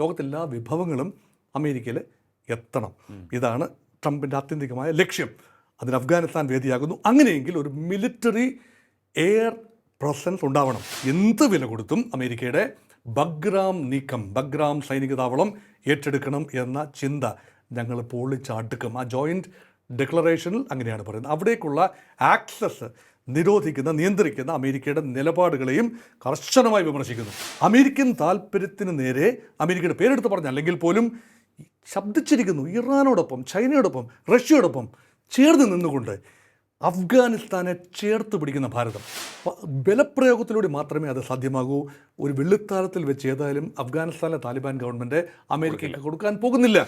ലോകത്തെല്ലാ വിഭവങ്ങളും അമേരിക്കയിൽ എത്തണം. ഇതാണ് ട്രംപിന്റെ ആത്യന്തികമായ ലക്ഷ്യം. അതിന് അഫ്ഗാനിസ്ഥാൻ വേദിയാകുന്നു. അങ്ങനെയെങ്കിൽ ഒരു മിലിറ്ററി എയർ പ്രസൻസ് ഉണ്ടാവണം. എന്ത് വില കൊടുത്തും അമേരിക്കയുടെ ബഗ്രാം നീക്കം ബഗ്രാം സൈനിക താവളം ഏറ്റെടുക്കണം എന്ന ചിന്ത ഞങ്ങൾ പൊളിച്ചാട്ടുക്കും ആ ജോയിന്റ് ഡിക്ലറേഷനിൽ അങ്ങനെയാണ് പറയുന്നത്. അവിടേക്കുള്ള ആക്സസ് നിരോധിക്കുന്ന നിയന്ത്രിക്കുന്ന അമേരിക്കയുടെ നിലപാടുകളെയും കർശനമായി വിമർശിക്കുന്നു. അമേരിക്കൻ താല്പര്യത്തിന് നേരെ അമേരിക്കയുടെ പേരെടുത്ത് പറഞ്ഞ അല്ലെങ്കിൽ പോലും ശബ്ദിച്ചിരിക്കുന്നു ഇറാനോടൊപ്പം ചൈനയോടൊപ്പം റഷ്യയോടൊപ്പം ചേർന്ന് നിന്നുകൊണ്ട് അഫ്ഗാനിസ്ഥാനെ ചേർത്ത് പിടിക്കുന്ന ഭാരതം. ബലപ്രയോഗത്തിലൂടെ മാത്രമേ അത് സാധ്യമാകൂ. ഒരു വെള്ളിത്താരത്തിൽ വെച്ച് ഏതായാലും അഫ്ഗാനിസ്ഥാനിലെ താലിബാൻ ഗവൺമെന്റ് അമേരിക്കയ്ക്ക് കൊടുക്കാൻ പോകുന്നില്ല.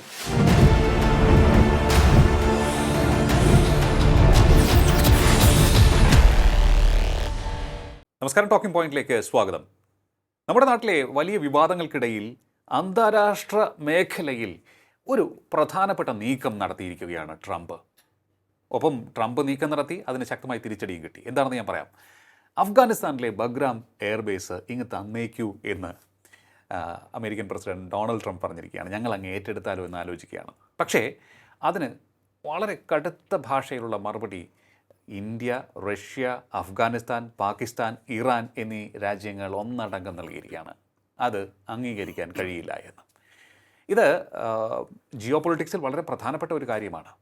നമസ്കാരം. ടോക്കിംഗ് പോയിന്റിലേക്ക് സ്വാഗതം. നമ്മുടെ നാട്ടിലെ വലിയ വിവാദങ്ങൾക്കിടയിൽ അന്താരാഷ്ട്ര മേഖലയിൽ ഒരു പ്രധാനപ്പെട്ട നീക്കം നടത്തിയിരിക്കുകയാണ് ട്രംപ്. ഒപ്പം ട്രംപ് നീക്കം നടത്തി അതിന് ശക്തമായി തിരിച്ചടിയും കിട്ടി. എന്താണെന്ന് ഞാൻ പറയാം. അഫ്ഗാനിസ്ഥാനിലെ ബഗ്രാം എയർബേസ് ഇങ്ങ് തന്നേക്കൂ എന്ന് അമേരിക്കൻ പ്രസിഡന്റ് ഡൊണാൾഡ് ട്രംപ് പറഞ്ഞിരിക്കുകയാണ്. ഞങ്ങൾ അങ്ങ് ഏറ്റെടുത്താലോ എന്ന് ആലോചിക്കുകയാണ്. പക്ഷേ അതിന് വളരെ കടുത്ത ഭാഷയിലുള്ള മറുപടി India Russia Afghanistan Pakistan Iran എന്നീ രാജ്യങ്ങൾ ഒന്നടങ്കം നൽകിയിരിക്കുകയാണ്. അത് അംഗീകരിക്കാൻ കഴിയില്ല എന്ന്. ഇത് ജിയോ പൊളിറ്റിക്സിൽ വളരെ പ്രധാനപ്പെട്ട ഒരു കാര്യമാണ്.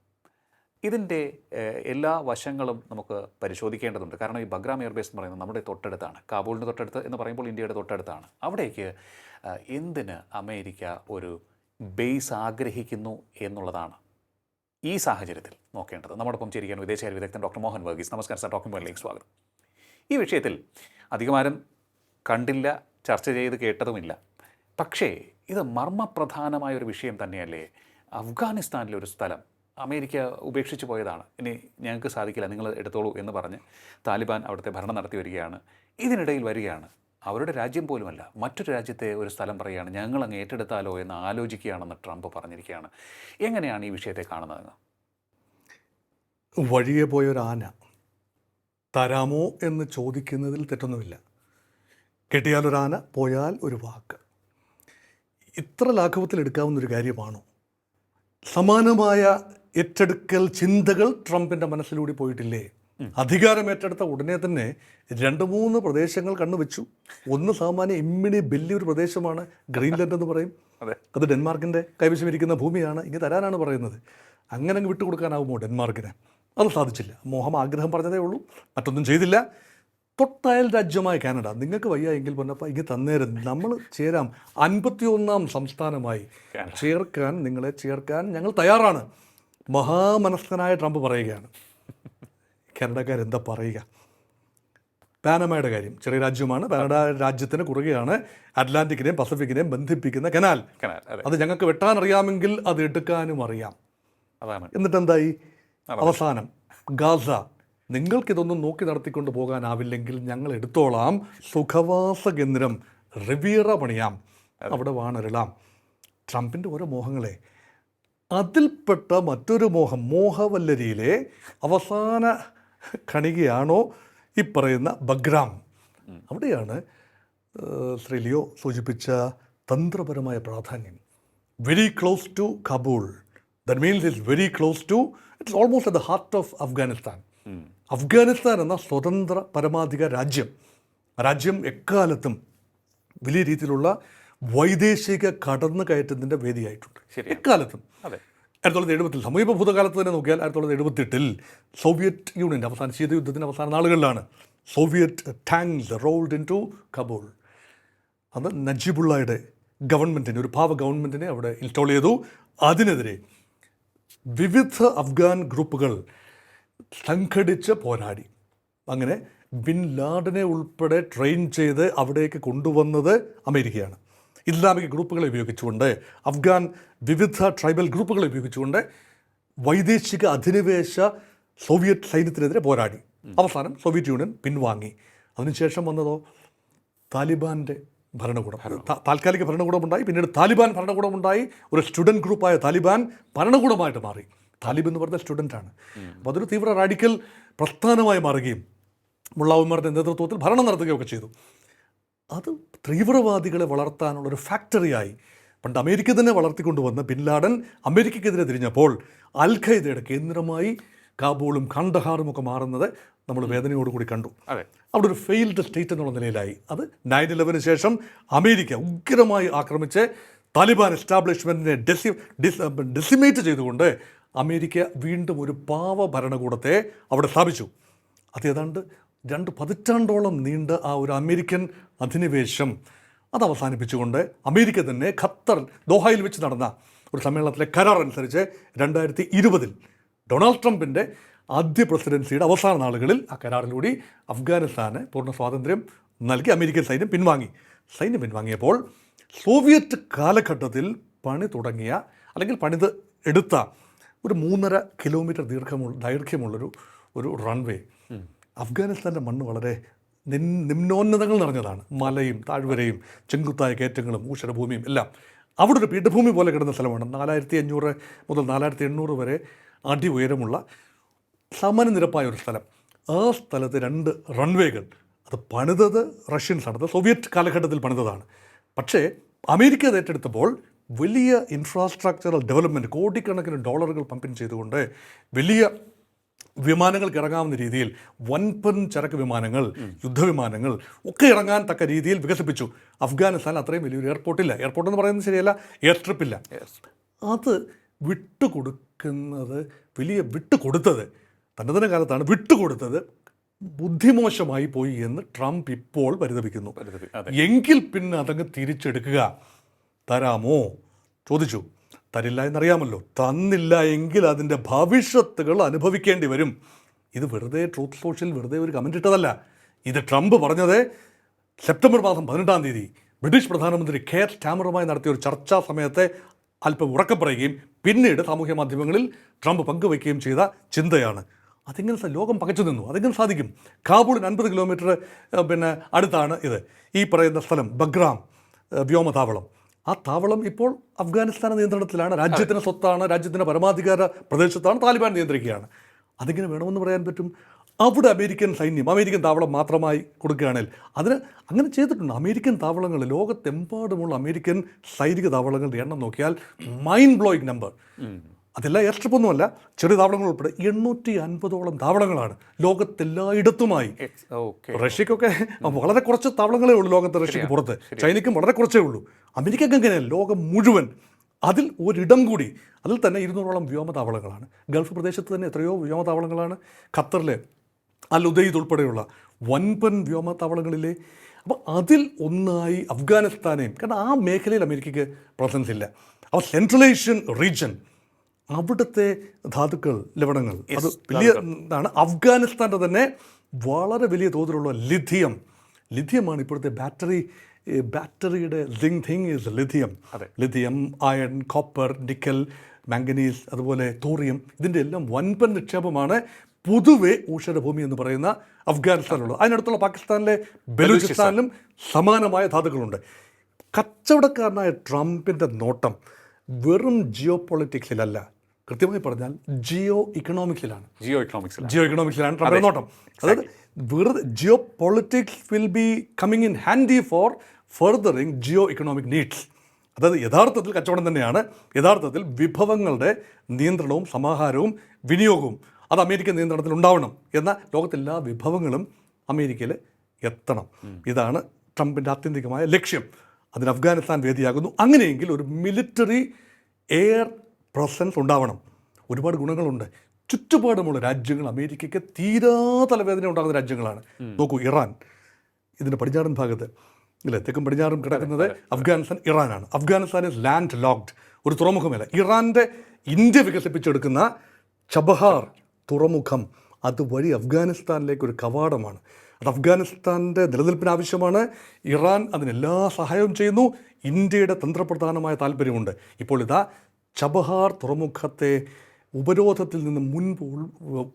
ഇതിന്റെ എല്ലാ വശങ്ങളും നമുക്ക് പരിശോധിക്കേണ്ടതുണ്ട്. കാരണം ഈ ബഗ്രാം എയർബേസ് എന്ന് പറയുന്നത് നമ്മുടെ തൊട്ടടുത്താണ്. കാബൂളിന്റെ തൊട്ടടുത്ത് എന്ന് പറയുമ്പോൾ ഇന്ത്യയുടെ തൊട്ടടുത്താണ്. അവിടേക്ക് എന്തിന് അമേരിക്ക ഒരു ബേസ് ആഗ്രഹിക്കുന്നു എന്നുള്ളതാണ്. ഈ സാഹചര്യത്തിൽ നോക്കേണ്ടത്. നമ്മോടൊപ്പം ചേരിക്കാൻ വിദേശകാര്യ വിദഗ്ധൻ ഡോക്ടർ മോഹൻ വർഗീസ്. നമസ്കാരം സാർ. ടോക്കിംഗ് പോയിന്റിലേക്ക് സ്വാഗതം. ഈ വിഷയത്തിൽ അധികമാരും കണ്ടില്ല ചർച്ച ചെയ്ത് കേട്ടതുമില്ല. പക്ഷേ ഇത് മർമ്മപ്രധാനമായ ഒരു വിഷയം തന്നെയല്ലേ? അഫ്ഗാനിസ്ഥാനിലെ ഒരു സ്ഥലം അമേരിക്ക ഉപേക്ഷിച്ചു പോയതാണ്. ഇനി ഞങ്ങൾക്ക് സാധിക്കില്ല നിങ്ങൾ എടുത്തോളൂ എന്ന് പറഞ്ഞ് താലിബാൻ അവിടുത്തെ ഭരണം നടത്തി വരികയാണ്. ഇതിനിടയിൽ വരികയാണ്. അവരുടെ രാജ്യം പോലുമല്ല മറ്റൊരു രാജ്യത്തെ ഒരു സ്ഥലം പറയുകയാണ് ഞങ്ങൾ അങ്ങ് ഏറ്റെടുത്താലോ എന്ന് ആലോചിക്കുകയാണെന്ന് ട്രംപ് പറഞ്ഞിരിക്കുകയാണ്. എങ്ങനെയാണ് ഈ വിഷയത്തെ കാണുന്നത്? വഴിയെ പോയൊരു ആന തരാമോ എന്ന് ചോദിക്കുന്നതിൽ തെറ്റൊന്നുമില്ല. കിട്ടിയാൽ ഒരു ആന പോയാൽ ഒരു വാക്ക്. ഇത്ര ഒരു കാര്യമാണോ? സമാനമായ ഏറ്റെടുക്കൽ ചിന്തകൾ ട്രംപിന്റെ മനസ്സിലൂടെ പോയിട്ടില്ലേ? അധികാരം ഏറ്റെടുത്ത ഉടനെ തന്നെ രണ്ട് മൂന്ന് പ്രദേശങ്ങൾ കണ്ണുവെച്ചു ഒന്ന് സാമാന്യ ഇമ്മിണി വലിയൊരു പ്രദേശമാണ് ഗ്രീൻലാൻഡ് എന്ന് പറയും. അതെ. അത് ഡെൻമാർക്കിന്റെ കൈവശം ഇരിക്കുന്ന ഭൂമിയാണ്. ഇങ്ങനെ തരാനാണ് പറയുന്നത്. അങ്ങനെ അങ്ങ് വിട്ടുകൊടുക്കാനാവുമോ ഡെൻമാർക്കിന്? അത് സാധിച്ചില്ല. മോഹം ആഗ്രഹം പറഞ്ഞതേ ഉള്ളൂ. മറ്റൊന്നും ചെയ്തില്ല. തൊട്ടയൽ രാജ്യമായ കാനഡ. നിങ്ങൾക്ക് വയ്യ എങ്കിൽ പൊന്നപ്പ ഇങ്ങനെ തന്നേരം നമ്മൾ ചേരാം. അൻപത്തിയൊന്നാം സംസ്ഥാനമായി ചേർക്കാൻ നിങ്ങളെ ചേർക്കാൻ ഞങ്ങൾ തയ്യാറാണ്. മഹാമനസ്ഥനായ ട്രംപ് പറയുകയാണ്. കാനഡക്കാരെന്താ പറയുക? പാനമയുടെ കാര്യം ചെറിയ രാജ്യമാണ് പാനഡ രാജ്യത്തിന് കുറുകയാണ് അറ്റ്ലാന്റിക്കിനെയും പസഫിക്കിനെയും ബന്ധിപ്പിക്കുന്ന കനാൽ. കനാൽ അതെ. ഞങ്ങൾക്ക് വെട്ടാൻ അറിയാമെങ്കിൽ അത് എടുക്കാനും അറിയാം. അതാണ്. എന്നിട്ട് എന്തായി അവസാനം ഗാസ. നിങ്ങൾക്കിതൊന്നും നോക്കി നടത്തിക്കൊണ്ട് പോകാനാവില്ലെങ്കിൽ ഞങ്ങൾ എടുത്തോളാം. സുഖവാസ കേന്ദ്രം റിവിയറ പണിയാം. അവിടെ വാണരുളാം ട്രംപിന്റെ ഓരോ മോഹങ്ങളെ അതിൽപ്പെട്ട മറ്റൊരു മോഹം മോഹവല്ലരിയിലെ അവസാന കണികയാണോ ഈ പറയുന്ന ബഗ്രാം? അവിടെയാണ് ശ്രീ ലിയോ സൂചിപ്പിച്ച തന്ത്രപരമായ പ്രാധാന്യം. Very close to Kabul that means it's very close to it's almost at the heart of Afghanistan Afghanistan എന്ന സ്വതന്ത്ര പരമാധിക രാജ്യം. രാജ്യം എക്കാലത്തും വലിയ രീതിയിലുള്ള വൈദേശിക കടന്നു കയറ്റത്തിന്റെ വേദിയായിട്ടുണ്ട്. എക്കാലത്തും. അതെ. ആയിരത്തി തൊള്ളായിരത്തി എഴുപത്തിൽ സമീപ ഭൂതകാലത്ത് തന്നെ നോക്കിയാൽ ആയിരത്തി തൊള്ളായിരത്തി എഴുപത്തെട്ടിൽ സോവിയറ്റ് യൂണിയന്റെ അവസാന ശീതയുദ്ധത്തിന്റെ അവസാന നാളുകളിലാണ് Soviet tanks rolled into Kabul. അത് നജീബുള്ളയുടെ ഗവൺമെന്റിനെ ഒരു പാവ ഗവൺമെന്റിനെ അവിടെ ഇൻസ്റ്റാൾ ചെയ്തു. അതിനെതിരെ വിവിധ അഫ്ഗാൻ ഗ്രൂപ്പുകൾ സംഘടിച്ച് പോരാടി. അങ്ങനെ ബിൻ ലാഡനെ ഉൾപ്പെടെ ട്രെയിൻ ചെയ്ത് അവിടേക്ക് കൊണ്ടുവന്നത് അമേരിക്കയാണ്. ഇസ്ലാമിക ഗ്രൂപ്പുകളെ ഉപയോഗിച്ചുകൊണ്ട് അഫ്ഗാൻ വിവിധ ട്രൈബൽ ഗ്രൂപ്പുകളെ ഉപയോഗിച്ചുകൊണ്ട് വൈദേശിക അധിനിവേശ സോവിയറ്റ് സൈന്യത്തിനെതിരെ പോരാടി. അവസാനം സോവിയറ്റ് യൂണിയൻ പിൻവാങ്ങി. അതിനുശേഷം വന്നതോ? താലിബാന്റെ ഭരണകൂടം. താൽക്കാലിക ഭരണകൂടമുണ്ടായി. പിന്നീട് താലിബാൻ ഭരണകൂടമുണ്ടായി. ഒരു സ്റ്റുഡന്റ് ഗ്രൂപ്പായ താലിബാൻ ഭരണകൂടമായിട്ട് മാറി. താലിബ് എന്ന് പറഞ്ഞ സ്റ്റുഡന്റാണ് അപ്പോൾ അതൊരു തീവ്ര റാഡിക്കൽ പ്രസ്ഥാനമായി മാറുകയും മുള്ളാവുമാരുടെ നേതൃത്വത്തിൽ ഭരണം നടത്തുകയൊക്കെ ചെയ്തു. അത് തീവ്രവാദികളെ വളർത്താനുള്ളൊരു ഫാക്ടറിയായി പണ്ട് അമേരിക്ക തന്നെ വളർത്തിക്കൊണ്ടുവന്ന ബിൻ ലാഡൻ അമേരിക്കയ്ക്കെതിരെ തിരിഞ്ഞപ്പോൾ അൽ ഖൈദയുടെ കേന്ദ്രമായി കാബൂളും കണ്ടഹാറും ഒക്കെ മാറുന്നത് നമ്മൾ വേദനയോടുകൂടി കണ്ടു. അതെ. അവിടെ ഒരു ഫെയിൽഡ് സ്റ്റേറ്റ് എന്നുള്ള നിലയിലായി. അത് നയൻ ഇലവന് ശേഷം അമേരിക്ക ഉഗ്രമായി ആക്രമിച്ച് താലിബാൻ എസ്റ്റാബ്ലിഷ്മെന്റിനെ ഡെസി ഡിസ് ഡെസിമേറ്റ് ചെയ്തുകൊണ്ട് അമേരിക്ക വീണ്ടും ഒരു പാവ ഭരണകൂടത്തെ അവിടെ സ്ഥാപിച്ചു. അത് ഏതാണ്ട് രണ്ട് പതിറ്റാണ്ടോളം നീണ്ട ആ ഒരു അമേരിക്കൻ അധിനിവേശം അത് അവസാനിപ്പിച്ചുകൊണ്ട് അമേരിക്ക തന്നെ ഖത്തർ ദോഹയിൽ വെച്ച് നടന്ന ഒരു സമ്മേളനത്തിലെ കരാർ അനുസരിച്ച് രണ്ടായിരത്തി ഇരുപതിൽ ഡൊണാൾഡ് ട്രംപിന്റെ ആദ്യ പ്രസിഡൻസിയുടെ അവസാന നാളുകളിൽ ആ കരാറിലൂടെ അഫ്ഗാനിസ്ഥാന് പൂർണ സ്വാതന്ത്ര്യം നൽകി അമേരിക്കൻ സൈന്യം പിൻവാങ്ങി. സൈന്യം പിൻവാങ്ങിയപ്പോൾ സോവിയറ്റ് കാലഘട്ടത്തിൽ പണി തുടങ്ങിയ അല്ലെങ്കിൽ പണിത് എടുത്ത ഒരു മൂന്നര കിലോമീറ്റർ ദീർഘമുള്ള ദൈർഘ്യമുള്ളൊരു ഒരു റൺവേ അഫ്ഗാനിസ്ഥാന്റെ മണ്ണ് വളരെ നിൻ നിമ്നോന്നതങ്ങൾ നിറഞ്ഞതാണ്. മലയും താഴ്വരയും ചെങ്കുത്തായ കയറ്റങ്ങളും ഊഷരഭൂമിയും എല്ലാം അവിടെ ഒരു പീഠഭൂമി പോലെ കിടന്ന സ്ഥലമാണ്. നാലായിരത്തി അഞ്ഞൂറ് മുതൽ നാലായിരത്തി എണ്ണൂറ് വരെ അടി ഉയരമുള്ള സമനനിരപ്പായ ഒരു സ്ഥലം. ആ സ്ഥലത്ത് രണ്ട് റൺവേകൾ. അത് പണിതത് റഷ്യൻസാണ്. അത് സോവിയറ്റ് കാലഘട്ടത്തിൽ പണിതതാണ്. പക്ഷേ അമേരിക്ക അത് ഏറ്റെടുത്തപ്പോൾ വലിയ ഇൻഫ്രാസ്ട്രക്ചറൽ ഡെവലപ്മെന്റ് കോടിക്കണക്കിന് ഡോളറുകൾ പമ്പിൻ ചെയ്തുകൊണ്ട് വലിയ വിമാനങ്ങൾക്ക് ഇറങ്ങാവുന്ന രീതിയിൽ വൻപൻ ചരക്ക് വിമാനങ്ങൾ യുദ്ധവിമാനങ്ങൾ ഒക്കെ ഇറങ്ങാൻ തക്ക രീതിയിൽ വികസിപ്പിച്ചു. അഫ്ഗാനിസ്ഥാൻ അത്രയും വലിയൊരു എയർപോർട്ടില്ല എയർപോർട്ട് എന്ന് പറയുന്നത് ശരിയല്ല എയർ സ്ട്രിപ്പില്ല അത് വിട്ടുകൊടുക്കുന്നത് വലിയ വിട്ടുകൊടുത്തത് തന്നെ കാലത്താണ് വിട്ടുകൊടുത്തത് ബുദ്ധിമോശമായി പോയി എന്ന് ട്രംപ് ഇപ്പോൾ പരിതപിക്കുന്നു. എങ്കിൽ പിന്നെ അതങ്ങ് തിരിച്ചെടുക്കുക. തരാമോ? ചോദിച്ചു. തരില്ല എന്നറിയാമല്ലോ. തന്നില്ല എങ്കിൽ അതിന്റെ ഭവിഷ്യത്തുകൾ അനുഭവിക്കേണ്ടി വരും. ഇത് വെറുതെ ട്രൂത്ത് സോഷ്യൽ വെറുതെ ഒരു കമന്റ് ഇട്ടതല്ല. ഇത് ട്രംപ് പറഞ്ഞത് സെപ്റ്റംബർ മാസം പതിനെട്ടാം തീയതി ബ്രിട്ടീഷ് പ്രധാനമന്ത്രി കെയർ സ്റ്റാമറുമായി നടത്തിയ ഒരു ചർച്ചാ സമയത്തെ അല്പം ഉറക്കം പറയുകയും പിന്നീട് സാമൂഹ്യ മാധ്യമങ്ങളിൽ ട്രംപ് പങ്കുവയ്ക്കുകയും ചെയ്ത ചിന്തയാണ്. അതിങ്ങനെ ലോകം പകച്ചു നിന്നു. അതെങ്ങനെ സാധിക്കും. കാബൂളിന് അൻപത് കിലോമീറ്റർ പിന്നെ അടുത്താണ് ഇത്. ഈ പറയുന്ന സ്ഥലം ബഗ്രാം വ്യോമതാവളം. ആ താവളം ഇപ്പോൾ അഫ്ഗാനിസ്ഥാൻ നിയന്ത്രണത്തിലാണ്. രാജ്യത്തിന് സ്വത്താണ് രാജ്യത്തിന്റെ പരമാധികാര പ്രദേശത്താണ് താലിബാൻ നിയന്ത്രിക്കുകയാണ്. അതിങ്ങനെ വേണമെന്ന് പറയാൻ പറ്റും? അവിടെ അമേരിക്കൻ സൈന്യം അമേരിക്കൻ താവളം മാത്രമായി കൊടുക്കുകയാണെങ്കിൽ അതിന് അങ്ങനെ ചെയ്തിട്ടുണ്ട്. അമേരിക്കൻ താവളങ്ങൾ ലോകത്തെമ്പാടുമുള്ള അമേരിക്കൻ സൈനിക താവളങ്ങളുടെ എണ്ണം നോക്കിയാൽ മൈൻഡ് ബ്ലോയിങ് നമ്പർ അതെല്ലാം എയർ സ്ട്രിപ്പ് ചെറിയ താവളങ്ങൾ ഉൾപ്പെടെ എണ്ണൂറ്റി അൻപതോളം താവളങ്ങളാണ് ലോകത്തെല്ലായിടത്തുമായി. റഷ്യക്കൊക്കെ വളരെ കുറച്ച് താവളങ്ങളേ ഉള്ളൂ ലോകത്ത് റഷ്യക്ക് പുറത്ത്. ചൈനയ്ക്കും വളരെ കുറച്ചേ ഉള്ളൂ. അമേരിക്കയ്ക്ക് എങ്ങനെയാണ് ലോകം മുഴുവൻ അതിൽ ഒരിടം കൂടി അതിൽ തന്നെ ഇരുന്നൂറോളം വ്യോമതാവളങ്ങളാണ് ഗൾഫ് പ്രദേശത്ത് തന്നെ എത്രയോ വ്യോമതാവളങ്ങളാണ് ഖത്തറിലെ അൽ ഉദയ്ദ് ഉൾപ്പെടെയുള്ള വൻപൻ വ്യോമതാവളങ്ങളിലെ അപ്പോൾ അതിൽ ഒന്നായി അഫ്ഗാനിസ്ഥാനെയും കാരണം ആ മേഖലയിൽ അമേരിക്കയ്ക്ക് പ്രസൻസ് ഇല്ല. അപ്പോൾ സെൻട്രൽ ഏഷ്യൻ റീജിയൻ അവിടുത്തെ ധാതുക്കൾ ലവണങ്ങൾ. അത് വലിയ ഇതാണ് അഫ്ഗാനിസ്ഥാന്റെ തന്നെ വളരെ വലിയ തോതിലുള്ള ലിഥിയം. ലിഥിയമാണ് ഇപ്പോഴത്തെ ബാറ്ററി ബാറ്ററിയുടെ ലിങ് തിങ് ഈസ് ലിഥിയം അതെ. Lithium iron copper nickel manganese അതുപോലെ തോറിയം ഇതിന്റെ എല്ലാം വൻപൻ നിക്ഷേപമാണ് പൊതുവെ ഊഷരഭൂമി എന്ന് പറയുന്ന അഫ്ഗാനിസ്ഥാനുള്ളത് അതിനടുത്തുള്ള പാകിസ്ഥാനിലെ ബലൂചിസ്ഥാനിലും സമാനമായ ധാതുക്കളുണ്ട്. കച്ചവടക്കാരനായ ട്രംപിന്റെ നോട്ടം വെറും ജിയോ പൊളിറ്റിക്സിലല്ല കൃത്യമായി പറഞ്ഞാൽ ജിയോ ഇക്കണോമിക്സിലാണ് ജിയോ ഇക്കണോമിക്സ് ജിയോ ഇക്കണോമിക്സിലാണ് ട്രംപിന്റെ നോട്ടം. അതായത് വെറുതെ geopolitics will be coming in handy for furthering geoeconomic needs അതായത് യഥാർത്ഥത്തിൽ കച്ചവടം തന്നെയാണ്. യഥാർത്ഥത്തിൽ വിഭവങ്ങളുടെ നിയന്ത്രണവും സമാഹാരവും വിനിയോഗവും അത് അമേരിക്കൻ നിയന്ത്രണത്തിൽ ഉണ്ടാവണം എന്ന ലോകത്തെല്ലാ വിഭവങ്ങളും അമേരിക്കയിൽ എത്തണം. ഇതാണ് ട്രംപിന്റെ ആത്യന്തികമായ ലക്ഷ്യം. അതിന് അഫ്ഗാനിസ്ഥാൻ വേദിയാകുന്നു. അങ്ങനെയെങ്കിൽ ഒരു മിലിറ്ററി എയർ പ്രസൻസ് ഉണ്ടാവണം. ഒരുപാട് ഗുണങ്ങളുണ്ട്. ചുറ്റുപാടുമുള്ള രാജ്യങ്ങൾ അമേരിക്കയ്ക്ക് തീരാ തലവേദന ഉണ്ടാകുന്ന രാജ്യങ്ങളാണ്. നോക്കൂ ഇറാൻ. ഇതിന്റെ പടിഞ്ഞാറൻ ഭാഗത്ത് ഇല്ലേ? തെക്കും പടിഞ്ഞാറും കിടക്കുന്നത് അഫ്ഗാനിസ്ഥാൻ ഇറാനാണ്. അഫ്ഗാനിസ്ഥാൻ ഇസ് ലാൻഡ് ലോക്ഡ് ഒരു തുറമുഖമല്ല ഇറാന്റെ ഇന്ത്യ വികസിപ്പിച്ചെടുക്കുന്ന ചബഹാർ തുറമുഖം അതുവഴി അഫ്ഗാനിസ്ഥാനിലേക്ക് ഒരു കവാടമാണ്. അത് അഫ്ഗാനിസ്ഥാന്റെ നിലനിൽപ്പിന് ആവശ്യമാണ്. ഇറാൻ അതിനെല്ലാ സഹായവും ചെയ്യുന്നു. ഇന്ത്യയുടെ തന്ത്രപ്രധാനമായ താല്പര്യമുണ്ട്. ഇപ്പോൾ ഇതാ ചബഹാർ തുറമുഖത്തെ ഉപരോധത്തിൽ നിന്ന് മുൻപ്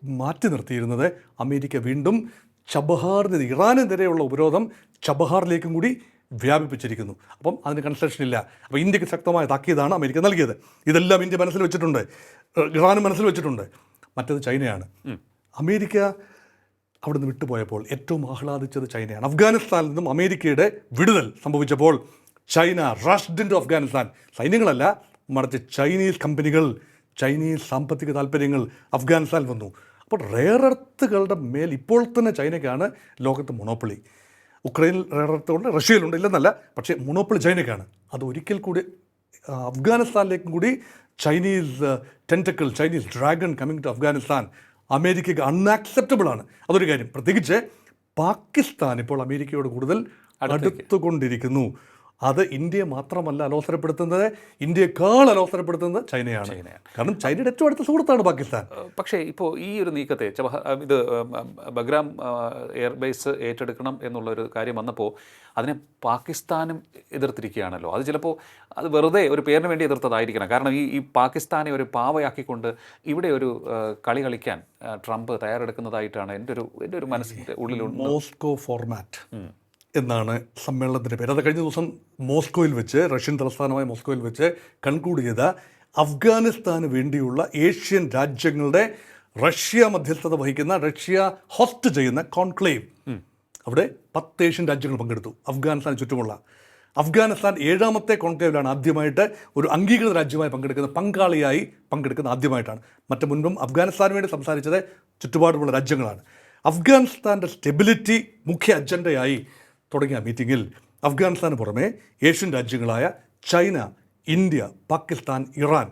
മാറ്റി നിർത്തിയിരുന്നത് അമേരിക്ക വീണ്ടും ചബഹാറിന് ഇറാനെതിരെയുള്ള ഉപരോധം ചബഹാറിലേക്കും കൂടി വ്യാപിപ്പിച്ചിരിക്കുന്നു. അപ്പം അതിന് കൺസെഷൻ ഇല്ല. അപ്പോൾ ഇന്ത്യയ്ക്ക് ശക്തമായ താക്കീതാണ് അമേരിക്ക നൽകിയത്. ഇതെല്ലാം ഇന്ത്യ മനസ്സിൽ വെച്ചിട്ടുണ്ട്. ഇറാനും മനസ്സിൽ വെച്ചിട്ടുണ്ട്. മറ്റത് ചൈനയാണ്. അമേരിക്ക അവിടെ നിന്ന് വിട്ടുപോയപ്പോൾ ഏറ്റവും ആഹ്ലാദിച്ചത് ചൈനയാണ്. അഫ്ഗാനിസ്ഥാനിൽ നിന്നും അമേരിക്കയുടെ വിടുതൽ സംഭവിച്ചപ്പോൾ ചൈന റഷ്ഡ് അഫ്ഗാനിസ്ഥാൻ സൈന്യങ്ങളല്ല മറിച്ച് ചൈനീസ് കമ്പനികൾ ചൈനീസ് സാമ്പത്തിക താല്പര്യങ്ങൾ അഫ്ഗാനിസ്ഥാനിൽ വന്നു. അപ്പോൾ റെയർ എർത്തുകളുടെ മേൽ ഇപ്പോൾ തന്നെ ചൈനയ്ക്കാണ് ലോകത്ത് മൊണോപ്പൊളി ഉക്രൈനിൽ റെയർ എർത്തുകളുണ്ട് റഷ്യയിലുണ്ട് ഇല്ലെന്നല്ല പക്ഷേ മൊണോപ്പൊളി ചൈനയ്ക്കാണ്. അത് ഒരിക്കൽ കൂടി അഫ്ഗാനിസ്ഥാനിലേക്കും കൂടി Chinese tentacle Chinese dragon coming to Afghanistan അമേരിക്കയ്ക്ക് അൺആക്സെപ്റ്റബിളാണ് അതൊരു കാര്യം. പ്രത്യേകിച്ച് പാകിസ്ഥാൻ ഇപ്പോൾ അമേരിക്കയോട് കൂടുതൽ അടുത്തുകൊണ്ടിരിക്കുന്നു. അത് ഇന്ത്യയെ മാത്രമല്ല അലോസരപ്പെടുത്തുന്നത് ഇന്ത്യയെക്കാൾ അലോസരപ്പെടുത്തുന്നത് ചൈനയാണ്. കാരണം ചൈനയുടെ ഏറ്റവും അടുത്ത സുഹൃത്താണ് പാകിസ്ഥാൻ. പക്ഷേ ഇപ്പോൾ ഈ ഒരു നീക്കത്തെ ഇത് ബഗ്രാം എയർബേസ് ഏറ്റെടുക്കണം എന്നുള്ളൊരു കാര്യം വന്നപ്പോൾ അതിനെ പാകിസ്ഥാനും എതിർത്തിരിക്കുകയാണല്ലോ. അത് ചിലപ്പോൾ അത് വെറുതെ ഒരു പേരിന് വേണ്ടി എതിർത്തതായിരിക്കണം. കാരണം ഈ ഈ പാകിസ്ഥാനെ ഒരു പാവയാക്കിക്കൊണ്ട് ഇവിടെ ഒരു കളി കളിക്കാൻ ട്രംപ് തയ്യാറെടുക്കുന്നതായിട്ടാണ് എന്റെ ഒരു എന്റെ ഒരു മനസ്സിന്റെ ഉള്ളിലുണ്ട്. Moscow format. എന്നാണ് സമ്മേളനത്തിന്റെ പേര്. അത് കഴിഞ്ഞ ദിവസം മോസ്കോയിൽ വെച്ച് റഷ്യൻ തലസ്ഥാനമായ മോസ്കോയിൽ വെച്ച് കൺക്ലൂഡ് ചെയ്ത അഫ്ഗാനിസ്ഥാന് വേണ്ടിയുള്ള ഏഷ്യൻ രാജ്യങ്ങളുടെ റഷ്യ മധ്യസ്ഥത വഹിക്കുന്ന റഷ്യ ഹോസ്റ്റ് ചെയ്യുന്ന കോൺക്ലേവ്. അവിടെ പത്ത് ഏഷ്യൻ രാജ്യങ്ങൾ പങ്കെടുത്തു അഫ്ഗാനിസ്ഥാന് ചുറ്റുമുള്ള. അഫ്ഗാനിസ്ഥാൻ ഏഴാമത്തെ കോൺക്ലേവിലാണ് ആദ്യമായിട്ട് ഒരു അംഗീകൃത രാജ്യമായി പങ്കെടുക്കുന്ന പങ്കാളിയായി പങ്കെടുക്കുന്ന ആദ്യമായിട്ടാണ്. മറ്റു മുൻപും അഫ്ഗാനിസ്ഥാന് വേണ്ടി സംസാരിച്ചത് ചുറ്റുപാടുമുള്ള രാജ്യങ്ങളാണ്. അഫ്ഗാനിസ്ഥാന്റെ സ്റ്റെബിലിറ്റി മുഖ്യ അജണ്ടയായി തുടങ്ങിയ മീറ്റിംഗിൽ അഫ്ഗാനിസ്ഥാന് പുറമെ ഏഷ്യൻ രാജ്യങ്ങളായ ചൈന ഇന്ത്യ പാകിസ്ഥാൻ ഇറാൻ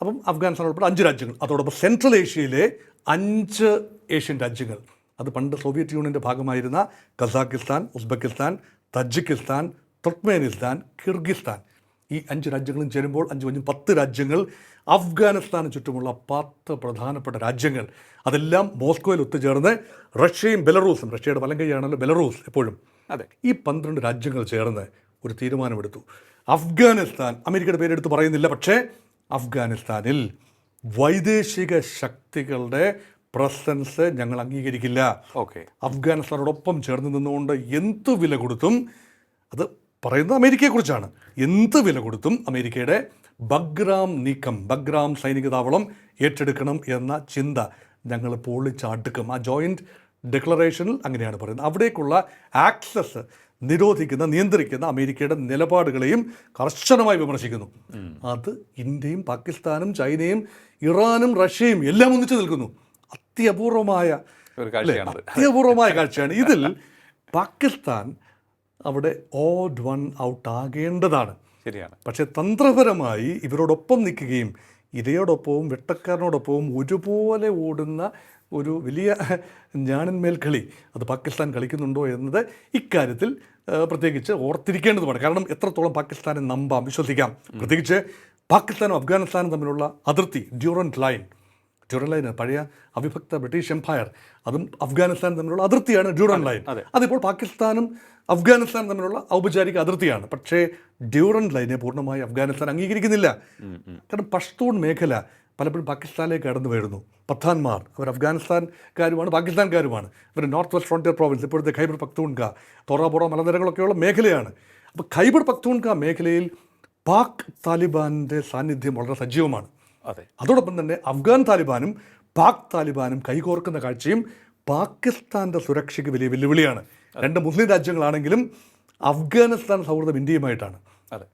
അപ്പം അഫ്ഗാനിസ്ഥാൻ ഉൾപ്പെടെ അഞ്ച് രാജ്യങ്ങൾ. അതോടൊപ്പം സെൻട്രൽ ഏഷ്യയിലെ അഞ്ച് ഏഷ്യൻ രാജ്യങ്ങൾ. അത് പണ്ട് സോവിയറ്റ് യൂണിയന്റെ ഭാഗമായിരുന്ന Kazakhstan Uzbekistan Tajikistan Turkmenistan Kyrgyzstan. ഈ അഞ്ച് രാജ്യങ്ങളും ചേരുമ്പോൾ അഞ്ച് അഞ്ചും പത്ത് രാജ്യങ്ങൾ അഫ്ഗാനിസ്ഥാന് ചുറ്റുമുള്ള പത്ത് പ്രധാനപ്പെട്ട രാജ്യങ്ങൾ. അതെല്ലാം മോസ്കോയിൽ ഒത്തുചേർന്ന് റഷ്യയും ബെലറൂസും റഷ്യയുടെ വലങ്കൈയാണല്ലോ ബെലറൂസ് എപ്പോഴും. അതെ ഈ പന്ത്രണ്ട് രാജ്യങ്ങൾ ചേർന്ന് ഒരു തീരുമാനമെടുത്തു. അഫ്ഗാനിസ്ഥാൻ അമേരിക്കയുടെ പേരെടുത്ത് പറയുന്നില്ല പക്ഷേ അഫ്ഗാനിസ്ഥാനിൽ വൈദേശിക ശക്തികളുടെ പ്രസൻസ് ഞങ്ങൾ അംഗീകരിക്കില്ല. ഓക്കെ. അഫ്ഗാനിസ്ഥാനോടൊപ്പം ചേർന്ന് നിന്നുകൊണ്ട് എന്ത് വില കൊടുത്തും അത് പറയുന്നത് അമേരിക്കയെക്കുറിച്ചാണ്. എന്ത് വില കൊടുത്തും അമേരിക്കയുടെ ബഗ്രാം നീക്കം ബഗ്രാം സൈനിക താവളം ഏറ്റെടുക്കണം എന്ന ചിന്ത ഞങ്ങൾ പൊളിച്ചടുക്കും ആ ജോയിന്റ് ഡിക്ലറേഷനിൽ അങ്ങനെയാണ് പറയുന്നത്. അവിടേക്കുള്ള ആക്സസ് നിരോധിക്കുന്ന നിയന്ത്രിക്കുന്ന അമേരിക്കയുടെ നിലപാടുകളെയും കർശനമായി വിമർശിക്കുന്നു. അത് ഇന്ത്യയും പാകിസ്ഥാനും ചൈനയും ഇറാനും റഷ്യയും എല്ലാം ഒന്നിച്ചു നിൽക്കുന്നു. അത്യപൂർവമായ അത്യപൂർവമായ കാഴ്ചയാണ്. ഇതിൽ പാകിസ്ഥാൻ അവിടെ ഓഡ് വൺ ഔട്ട് ആകേണ്ടതാണ്. ശരിയാണ്. പക്ഷേ തന്ത്രപരമായി ഇവരോടൊപ്പം നിൽക്കുകയും ഇരയോടൊപ്പവും വെട്ടക്കാരനോടൊപ്പവും ഒരുപോലെ ഓടുന്ന ഒരു വലിയ ഞാണന്മേൽ കളി. അത് പാകിസ്ഥാൻ കളിക്കുന്നുണ്ടോ എന്നത് ഇക്കാര്യത്തിൽ പ്രത്യേകിച്ച് ഓർത്തിരിക്കേണ്ടതുമാണ്. കാരണം എത്രത്തോളം പാകിസ്ഥാനെ നമ്പാം വിശ്വസിക്കാം. പ്രത്യേകിച്ച് പാകിസ്ഥാനും അഫ്ഗാനിസ്ഥാനും തമ്മിലുള്ള അതിർത്തി ഡ്യൂറന്റ് ലൈൻ ഡ്യൂറൻ ലൈൻ പഴയ അവിഭക്ത ബ്രിട്ടീഷ് എംപയർ അതും അഫ്ഗാനിസ്ഥാനും തമ്മിലുള്ള അതിർത്തിയാണ് ഡ്യൂറൻ ലൈൻ അതെ. അതിപ്പോൾ പാകിസ്ഥാനും അഫ്ഗാനിസ്ഥാനും തമ്മിലുള്ള ഔപചാരിക അതിർത്തിയാണ്. പക്ഷേ ഡ്യൂറൻ ലൈനെ പൂർണമായി അഫ്ഗാനിസ്ഥാൻ അംഗീകരിക്കുന്നില്ല. കാരണം പഷ്തൂൺ മേഖല പലപ്പോഴും പാകിസ്ഥാനിലേക്ക് കടന്നു വരുന്നു. പത്താൻമാർ അവർ അഫ്ഗാനിസ്ഥാൻകാരുമാണ് പാകിസ്ഥാൻകാരുമാണ്. ഇവർ നോർത്ത് വെസ്റ്റ് ഫ്രോണ്ടിയർ പ്രോവിൻസ് ഇപ്പോഴത്തെ ഖൈബർ പക്തൂൺക തോറാബോറ മലനിരകളൊക്കെയുള്ള മേഖലയാണ്. അപ്പോൾ ഖൈബർ പക്തൂൺക മേഖലയിൽ പാക് താലിബാന്റെ സാന്നിധ്യം വളരെ സജീവമാണ്. അതെ. അതോടൊപ്പം തന്നെ അഫ്ഗാൻ താലിബാനും പാക് താലിബാനും കൈകോർക്കുന്ന കാഴ്ചയും പാകിസ്ഥാന്റെ സുരക്ഷയ്ക്ക് വലിയ വെല്ലുവിളിയാണ്. രണ്ട് മുസ്ലിം രാജ്യങ്ങളാണെങ്കിലും അഫ്ഗാനിസ്ഥാൻ സൗഹൃദം ഇന്ത്യയുമായിട്ടാണ്.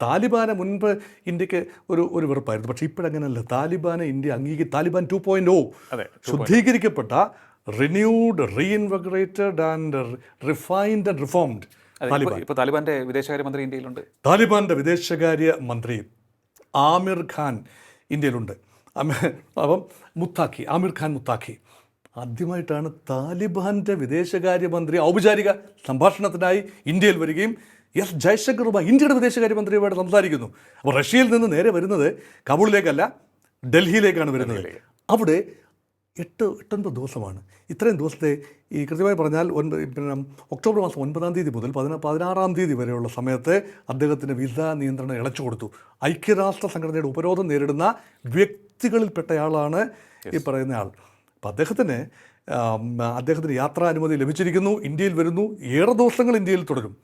താലിബാനെ മുൻപ് ഇന്ത്യയ്ക്ക് ഒരു ഒരു വെറുപ്പായിരുന്നു. പക്ഷേ ഇപ്പോഴങ്ങനെയല്ല താലിബാനെ ഇന്ത്യ അംഗീകരി Taliban two point o ശുദ്ധീകരിക്കപ്പെട്ട renewed reinvigorated and refined and reformed അതെ ഇപ്പോൾ ഇപ്പോൾ താലിബാന്റെ വിദേശകാര്യമന്ത്രി ഇന്ത്യയിലുണ്ട്. താലിബാന്റെ വിദേശകാര്യ മന്ത്രി ആമിർ ഖാൻ ഇന്ത്യയിലുണ്ട്. അപ്പം മുത്താഖി ആമിർ ഖാൻ മുത്താഖി ആദ്യമായിട്ടാണ് താലിബാന്റെ വിദേശകാര്യമന്ത്രി ഔപചാരിക സംഭാഷണത്തിനായി ഇന്ത്യയിൽ വരികയും എസ് ജയശങ്കറുമായി ഇന്ത്യയുടെ വിദേശകാര്യമന്ത്രിയുമായിട്ട് സംസാരിക്കുന്നു. അപ്പോൾ റഷ്യയിൽ നിന്ന് നേരെ വരുന്നത് കബൂളിലേക്കല്ല ഡൽഹിയിലേക്കാണ് വരുന്നത്. അവിടെ എട്ട് എട്ടൊൻപത് ദിവസമാണ്. ഇത്രയും ദിവസത്തെ ഈ കൃത്യമായി പറഞ്ഞാൽ ഒൻപത് പിന്നെ ഒക്ടോബർ മാസം ഒൻപതാം തീയതി മുതൽ പതിന പതിനാറാം തീയതി വരെയുള്ള സമയത്ത് അദ്ദേഹത്തിന് വിസ നിയന്ത്രണം ഇളച്ചു കൊടുത്തു. ഐക്യരാഷ്ട്ര സംഘടനയുടെ ഉപരോധം നേരിടുന്ന വ്യക്തികളിൽപ്പെട്ടയാളാണ് ഈ പറയുന്ന ആൾ. അപ്പം അദ്ദേഹത്തിന് അദ്ദേഹത്തിന് അദ്ദേഹത്തിന് യാത്രാനുമതി ലഭിച്ചിരിക്കുന്നു ഇന്ത്യയിൽ വരുന്നു ഏറെ ദിവസങ്ങൾ ഇന്ത്യയിൽ തുടരും.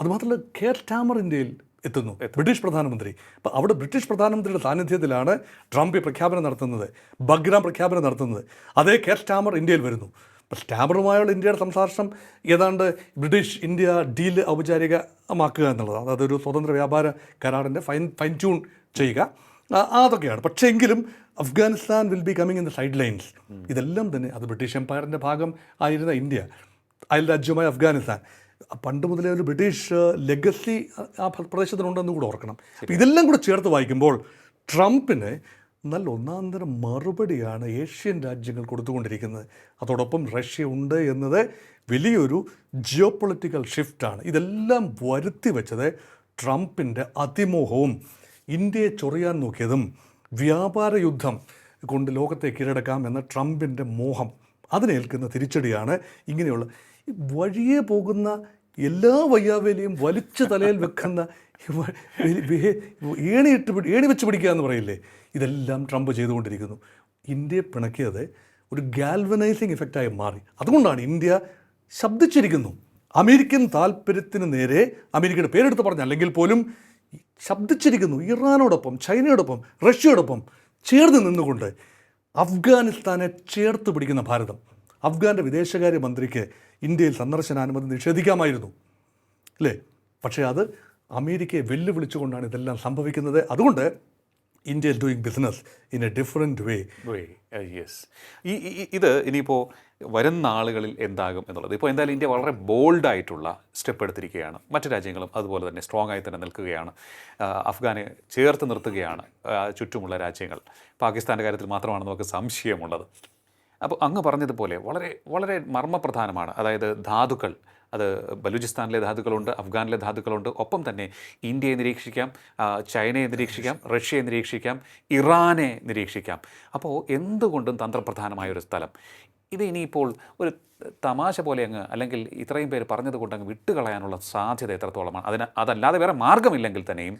അതുമാത്രമല്ല കെയർ ടാമർ ഇന്ത്യയിൽ എത്തുന്നു ബ്രിട്ടീഷ് പ്രധാനമന്ത്രി. അപ്പോൾ അവിടെ ബ്രിട്ടീഷ് പ്രധാനമന്ത്രിയുടെ സാന്നിധ്യത്തിലാണ് ട്രംപ് പ്രഖ്യാപനം നടത്തുന്നത് ബഗ്രാം പ്രഖ്യാപനം നടത്തുന്നത്. അതേ കെയർ സ്റ്റാമർ ഇന്ത്യയിൽ വരുന്നു. അപ്പോൾ സ്റ്റാമറുമായുള്ള ഇന്ത്യയുടെ സംസാരം ഏതാണ്ട് ബ്രിട്ടീഷ് ഇന്ത്യ ഡീൽ ഔപചാരികമാക്കുക എന്നുള്ളത് അതായത് ഒരു സ്വതന്ത്ര വ്യാപാര കരാറിന്റെ ഫൈൻ ഫൈൻ ട്യൂൺ ചെയ്യുക. അതൊക്കെയാണ്. പക്ഷേ എങ്കിലും Afghanistan will be coming in the sidelines. ഇതെല്ലാം തന്നെ അത് ബ്രിട്ടീഷ് എംപയറിന്റെ ഭാഗം ആയിരുന്ന ഇന്ത്യ അയൽ രാജ്യമായ അഫ്ഗാനിസ്ഥാൻ. പണ്ട് മുതലേ ഒരു ബ്രിട്ടീഷ് ലെഗസി ആ പ്രദേശത്തിനുണ്ടെന്ന് കൂടെ ഓർക്കണം. അപ്പം ഇതെല്ലാം കൂടെ ചേർത്ത് വായിക്കുമ്പോൾ ട്രംപിന് നല്ല ഒന്നാന്തരം മറുപടിയാണ് ഏഷ്യൻ രാജ്യങ്ങൾ കൊടുത്തുകൊണ്ടിരിക്കുന്നത്. അതോടൊപ്പം റഷ്യ ഉണ്ട് എന്നത് വലിയൊരു ജിയോ പൊളിറ്റിക്കൽ ഷിഫ്റ്റാണ്. ഇതെല്ലാം വരുത്തി വെച്ചത് ട്രംപിന്റെ അതിമോഹവും ഇന്ത്യയെ ചൊറിയാൻ നോക്കിയതും വ്യാപാര യുദ്ധം കൊണ്ട് ലോകത്തെ കീഴടക്കാം എന്ന ട്രംപിന്റെ മോഹം അതിനേൽക്കുന്ന തിരിച്ചടിയാണ് ഇങ്ങനെയുള്ള വഴിയെ പോകുന്ന എല്ലാ വയ്യാവേലിയും വലിച്ചു തലയിൽ വെക്കുന്ന ഏണിയിട്ട് ഏണി വെച്ച് പിടിക്കുക എന്ന് പറയില്ലേ? ഇതെല്ലാം ട്രംപ് ചെയ്തുകൊണ്ടിരിക്കുന്നു. ഇന്ത്യയെ പിണക്കിയത് ഒരു ഗാൽവനൈസിങ് ഇഫക്റ്റായി മാറി. അതുകൊണ്ടാണ് ഇന്ത്യ ശബ്ദിച്ചിരിക്കുന്നു. അമേരിക്കൻ താല്പര്യത്തിന് നേരെ അമേരിക്കയുടെ പേരെടുത്ത് പറഞ്ഞ അല്ലെങ്കിൽ പോലും ശബ്ദിച്ചിരിക്കുന്നു. ഇറാനോടൊപ്പം ചൈനയോടൊപ്പം റഷ്യയോടൊപ്പം ചേർന്ന് നിന്നുകൊണ്ട് അഫ്ഗാനിസ്ഥാനെ ചേർത്ത് പിടിക്കുന്ന ഭാരതം. അഫ്ഗാന്റെ വിദേശകാര്യ മന്ത്രിക്ക് ഇന്ത്യയിൽ സന്ദർശനാനുമതി നിഷേധിക്കാമായിരുന്നു. അല്ലേ പക്ഷേ അത് അമേരിക്കയെ വെല്ലുവിളിച്ചുകൊണ്ടാണ് ഇതെല്ലാം സംഭവിക്കുന്നത്. അതുകൊണ്ട് India doing business in a different way yes ഈ ഇത് ഇനിയിപ്പോൾ വരുന്ന ആളുകളിൽ എന്താകും എന്നുള്ളത്. ഇപ്പോൾ എന്തായാലും ഇന്ത്യ വളരെ ബോൾഡായിട്ടുള്ള സ്റ്റെപ്പ് എടുത്തിരിക്കുകയാണ്. മറ്റു രാജ്യങ്ങളും അതുപോലെ തന്നെ സ്ട്രോങ് ആയി തന്നെ നിൽക്കുകയാണ്. അഫ്ഗാനെ ചേർത്ത് നിർത്തുകയാണ് ചുറ്റുമുള്ള രാജ്യങ്ങൾ. പാകിസ്ഥാന്റെ കാര്യത്തിൽ മാത്രമാണ് നമുക്ക് സംശയമുള്ളത്. അപ്പോൾ അങ്ങ് പറഞ്ഞതുപോലെ വളരെ വളരെ മർമ്മപ്രധാനമാണ്. അതായത് ധാതുക്കൾ. അത് ബലൂചിസ്ഥാനിലെ ധാതുക്കളുണ്ട് അഫ്ഗാനിലെ ധാതുക്കളുണ്ട്. ഒപ്പം തന്നെ ഇന്ത്യയെ നിരീക്ഷിക്കാം ചൈനയെ നിരീക്ഷിക്കാം റഷ്യയെ നിരീക്ഷിക്കാം ഇറാനെ നിരീക്ഷിക്കാം. അപ്പോൾ എന്തുകൊണ്ടും തന്ത്രപ്രധാനമായ ഒരു സ്ഥലം. ഇത് ഇനിയിപ്പോൾ ഒരു തമാശ പോലെ അങ്ങ് അല്ലെങ്കിൽ ഇത്രയും പേര് പറഞ്ഞത് കൊണ്ട് അങ്ങ് വിട്ടുകളയാനുള്ള സാധ്യത എത്രത്തോളമാണ്? അതിന് അതല്ലാതെ വേറെ മാർഗമില്ലെങ്കിൽ തന്നെയും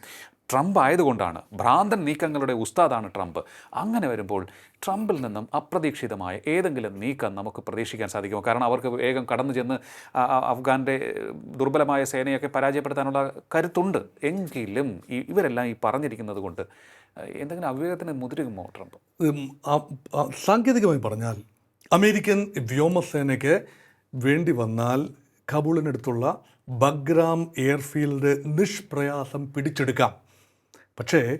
ട്രംപ് ആയതുകൊണ്ടാണ് ഭ്രാന്തൻ നീക്കങ്ങളുടെ ഉസ്താദാണ് ട്രംപ്. അങ്ങനെ വരുമ്പോൾ ട്രംപിൽ നിന്നും അപ്രതീക്ഷിതമായ ഏതെങ്കിലും നീക്കം നമുക്ക് പ്രതീക്ഷിക്കാൻ സാധിക്കുമോ? കാരണം അവർക്ക് വേഗം കടന്നു ചെന്ന് അഫ്ഗാന്റെ ദുർബലമായ സേനയൊക്കെ പരാജയപ്പെടുത്താനുള്ള കരുത്തുണ്ട്. എങ്കിലും ഇവരെല്ലാം ഈ പറഞ്ഞിരിക്കുന്നത് കൊണ്ട് എന്തെങ്കിലും അവിവേകത്തിന് മുതിരുമോ ട്രംപ്? സാങ്കേതികമായി പറഞ്ഞാൽ അമേരിക്കൻ വ്യോമസേനയ്ക്ക് വേണ്ടി വന്നാൽ കബൂളിനടുത്തുള്ള ബഗ്രാം എയർഫീൽഡ് നിഷ്പ്രയാസം പിടിച്ചെടുക്കാം. പക്ഷേ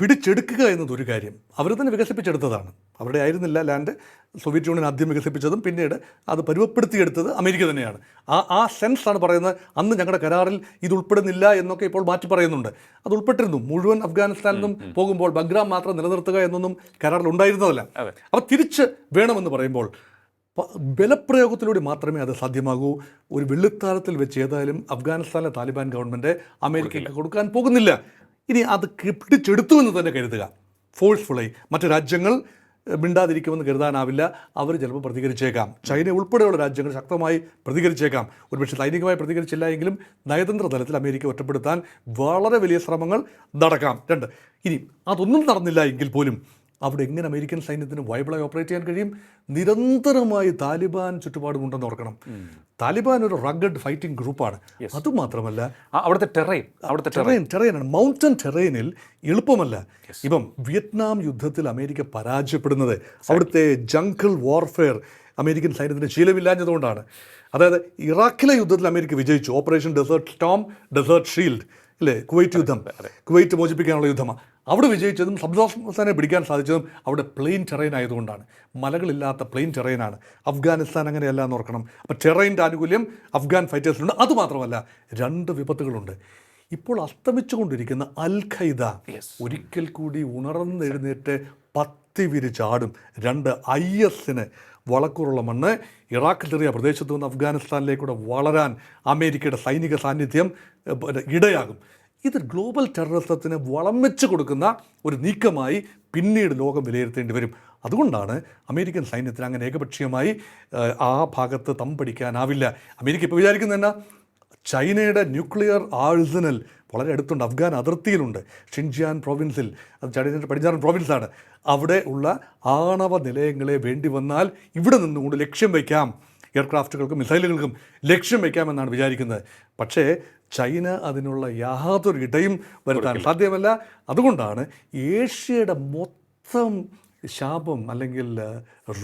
പിടിച്ചെടുക്കുക എന്നതൊരു കാര്യം. അവർ തന്നെ വികസിപ്പിച്ചെടുത്തതാണ്. അവരുടെ ആയിരുന്നില്ല ലാൻഡ്. സോവിയറ്റ് യൂണിയൻ ആദ്യം വികസിപ്പിച്ചതും പിന്നീട് അത് പരുവപ്പെടുത്തിയെടുത്തത് അമേരിക്ക തന്നെയാണ്. ആ ആ സെൻസാണ് പറയുന്നത് അന്ന് ഞങ്ങളുടെ കരാറിൽ ഇത് ഉൾപ്പെടുന്നില്ല എന്നൊക്കെ ഇപ്പോൾ മാറ്റി പറയുന്നുണ്ട്. അത് ഉൾപ്പെട്ടിരുന്നു. മുഴുവൻ അഫ്ഗാനിസ്ഥാനിൽ നിന്നും പോകുമ്പോൾ ബഗ്രാം മാത്രം നിലനിർത്തുക എന്നൊന്നും കരാറിൽ ഉണ്ടായിരുന്നതല്ല. അവ തിരിച്ച് വേണമെന്ന് പറയുമ്പോൾ ബലപ്രയോഗത്തിലൂടെ മാത്രമേ അത് സാധ്യമാകൂ. ഒരു വെള്ളിത്താരത്തിൽ വെച്ച് ഏതായാലും അഫ്ഗാനിസ്ഥാനിലെ താലിബാൻ ഗവൺമെന്റ് അമേരിക്കയ്ക്ക് കൊടുക്കാൻ പോകുന്നില്ല. ഇനി അത് പിടിച്ചെടുത്തു എന്ന് തന്നെ കരുതുക. ഫോഴ്സ്ഫുള്ളായി മറ്റു രാജ്യങ്ങൾ മിണ്ടാതിരിക്കുമെന്ന് കരുതാനാവില്ല. അവർ ചിലപ്പോൾ പ്രതികരിച്ചേക്കാം. ചൈന ഉൾപ്പെടെയുള്ള രാജ്യങ്ങൾ ശക്തമായി പ്രതികരിച്ചേക്കാം. ഒരുപക്ഷെ സൈനികമായി പ്രതികരിച്ചില്ല എങ്കിലും നയതന്ത്ര തലത്തിൽ അമേരിക്ക ഒറ്റപ്പെടുത്താൻ വളരെ വലിയ ശ്രമങ്ങൾ നടക്കാം. രണ്ട് ഇനി അതൊന്നും നടന്നില്ല എങ്കിൽ പോലും അവിടെ എങ്ങനെ അമേരിക്കൻ സൈന്യത്തിന് വൈബിളായി ഓപ്പറേറ്റ് ചെയ്യാൻ കഴിയും? നിരന്തരമായി താലിബാൻ ചുറ്റുപാടുമുണ്ടെന്ന് ഓർക്കണം. താലിബാൻ ഒരു റഗഡ് ഫൈറ്റിംഗ് ഗ്രൂപ്പാണ് അതുമാത്രമല്ല മാത്രമല്ല അവിടുത്തെ ടെറൈൻ അവിടുത്തെ ടെറൈൻ ടെറൈൻ ടെറൈനാണ് മൗണ്ടൻ ടെറൈനിൽ എളുപ്പമല്ല. ഇപ്പം വിയറ്റ്നാം യുദ്ധത്തിൽ അമേരിക്ക പരാജയപ്പെടുന്നത് അവിടുത്തെ ജംഗിൾ വാർഫെയർ അമേരിക്കൻ സൈന്യത്തിന് ശീലമില്ലാഞ്ഞതുകൊണ്ടാണ്. അതായത് ഇറാഖിലെ യുദ്ധത്തിൽ അമേരിക്ക വിജയിച്ചു. Operation desert storm desert shield അല്ലേ? കുവൈറ്റ് യുദ്ധം. കുവൈറ്റ് മോചിപ്പിക്കാനുള്ള യുദ്ധമാണ് അവിടെ വിജയിച്ചതും സബ്ദാസ്ഥാനെ പിടിക്കാൻ സാധിച്ചതും അവിടെ പ്ലെയിൻ ടെറൈൻ ആയതുകൊണ്ടാണ്. മലകളില്ലാത്ത പ്ലെയിൻ ടെറൈനാണ്. അഫ്ഗാനിസ്ഥാൻ അങ്ങനെയല്ല എന്ന് ഓർക്കണം. അപ്പോൾ ടെറൈന്റെ ആനുകൂല്യം അഫ്ഗാൻ ഫൈറ്റേഴ്സിനുണ്ട്. അതുമാത്രമല്ല രണ്ട് വിപത്തുകളുണ്ട്. ഇപ്പോൾ അസ്തമിച്ചുകൊണ്ടിരിക്കുന്ന അൽ ഖൈദ ഒരിക്കൽ കൂടി ഉണർന്നെഴുന്നേറ്റ് പത്തി വിരിച്ചാടും രണ്ട് ഐ എസിന് വളക്കൂറുള്ള മണ്ണ് ഇറാഖിൽ ചെറിയ പ്രദേശത്ത് നിന്ന് അഫ്ഗാനിസ്ഥാനിലേക്കൂടെ വളരാൻ അമേരിക്കയുടെ സൈനിക സാന്നിധ്യം ഇടയാകും. ഇത് ഗ്ലോബൽ ടെററിസത്തിന് വളം വെച്ച് കൊടുക്കുന്ന ഒരു നീക്കമായി പിന്നീട് ലോകം വിലയിരുത്തേണ്ടി വരും. അതുകൊണ്ടാണ് അമേരിക്കൻ സൈന്യത്തിന് അങ്ങനെ ഏകപക്ഷീയമായി ആ ഭാഗത്ത് തമ്പടിക്കാനാവില്ല. അമേരിക്ക ഇപ്പോൾ വിചാരിക്കുന്നത് എന്നാ ചൈനയുടെ ന്യൂക്ലിയർ ആഴ്സനൽ വളരെ അടുത്തുണ്ട് അഫ്ഗാൻ അതിർത്തിയിലുണ്ട്. ഷിൻജിയാൻ പ്രോവിൻസിൽ അത് ചടിഞ്ഞ പടിഞ്ഞാറൻ പ്രോവിൻസാണ് അവിടെ ഉള്ള ആണവ നിലയങ്ങളെ വേണ്ടി വന്നാൽ ഇവിടെ നിന്നുകൊണ്ട് ലക്ഷ്യം വയ്ക്കാം. എയർക്രാഫ്റ്റുകൾക്കും മിസൈലുകൾക്കും ലക്ഷ്യം വയ്ക്കാമെന്നാണ് വിചാരിക്കുന്നത്. പക്ഷേ ചൈന അതിനുള്ള യാതൊരു ഇടയും വരുത്താൻ സാധ്യമല്ല. അതുകൊണ്ടാണ് ഏഷ്യയുടെ മൊത്തം ശാപം അല്ലെങ്കിൽ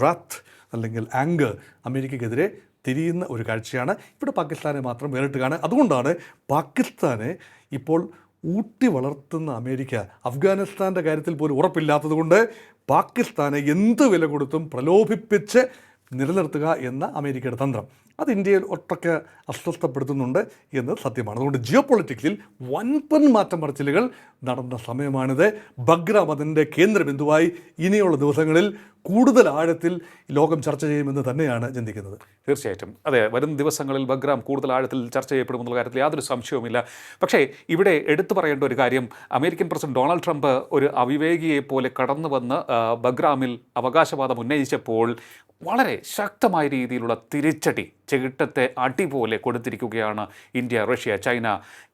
റത്ത് അല്ലെങ്കിൽ ആങ്കർ അമേരിക്കയ്ക്കെതിരെ തിരിയുന്ന ഒരു കാഴ്ചയാണ്. ഇവിടെ പാകിസ്ഥാനെ മാത്രം വേറിട്ട് കാണുക. അതുകൊണ്ടാണ് പാകിസ്ഥാനെ ഇപ്പോൾ ഊട്ടി വളർത്തുന്ന അമേരിക്ക അഫ്ഗാനിസ്ഥാന്റെ കാര്യത്തിൽ പോലും ഉറപ്പില്ലാത്തതുകൊണ്ട് പാകിസ്ഥാനെ എന്ത് വില കൊടുത്തും പ്രലോഭിപ്പിച്ച് നിലനിർത്തുക എന്ന അമേരിക്കയുടെ തന്ത്രം. അത് ഇന്ത്യയിൽ ഒട്ടൊക്കെ അസ്വസ്ഥപ്പെടുത്തുന്നുണ്ട് എന്ന് സത്യമാണ്. അതുകൊണ്ട് ജിയോ പൊളിറ്റിക്സിൽ വൻപൻ മാറ്റം മറിച്ചിലുകൾ നടന്ന സമയമാണിത്. ബഗ്രാം അതിന്റെ കേന്ദ്രബിന്ദുവായി ഇനിയുള്ള ദിവസങ്ങളിൽ കൂടുതൽ ആഴത്തിൽ ലോകം ചർച്ച ചെയ്യുമെന്ന് തന്നെയാണ് ചിന്തിക്കുന്നത്. തീർച്ചയായിട്ടും. അതെ വരും ദിവസങ്ങളിൽ ബഗ്രാം കൂടുതൽ ആഴത്തിൽ ചർച്ച ചെയ്യപ്പെടുമെന്നുള്ള കാര്യത്തിൽ യാതൊരു സംശയവുമില്ല. പക്ഷേ ഇവിടെ എടുത്തു പറയേണ്ട ഒരു കാര്യം അമേരിക്കൻ പ്രസിഡന്റ് ഡൊണാൾഡ് ട്രംപ് ഒരു അവിവേകിയെ പോലെ കടന്നു വന്ന് ബഗ്രാമിൽ അവകാശവാദം ഉന്നയിച്ചപ്പോൾ വളരെ ശക്തമായ രീതിയിലുള്ള തിരിച്ചടി ചെകിട്ടത്തെ അടി പോലെ കൊടുത്തിരിക്കുകയാണ് ഇന്ത്യ റഷ്യ ചൈന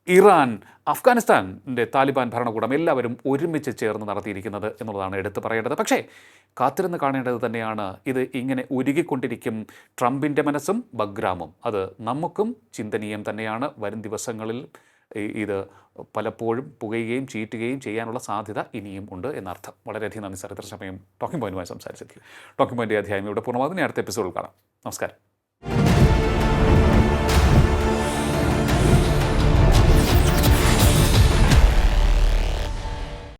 ഇറാൻ അഫ്ഗാനിസ്ഥാന്റെ താലിബാൻ ഭരണകൂടം എല്ലാവരും ഒരുമിച്ച് ചേർന്ന് നടത്തിയിരിക്കുന്നത് എന്നുള്ളതാണ് എടുത്തു പറയേണ്ടത്. പക്ഷേ കാത്തിരുന്ന് കാണേണ്ടത് തന്നെയാണ് ഇത് ഇങ്ങനെ ഉരുകിക്കൊണ്ടിരിക്കും ട്രംപിന്റെ മനസ്സും ബഗ്രാമും. അത് നമുക്കും ചിന്തനീയം തന്നെയാണ്. വരും ദിവസങ്ങളിൽ ഇത് പലപ്പോഴും പുകയുകയും ചീറ്റുകയും ചെയ്യാനുള്ള സാധ്യത ഇനിയും ഉണ്ട് എന്നർത്ഥം. വളരെയധികം നന്ദി സാർ. ഇത്ര സമയം ടോക്കിംഗ് പോയിന്റുമായി സംസാരിച്ചതിൽ. ടോക്കിംഗ് പോയിന്റ് അധ്യായം ഇവിടെ പൂർണമാകുന്ന. അടുത്ത എപ്പിസോഡിൽ കാണാം. നമസ്കാരം.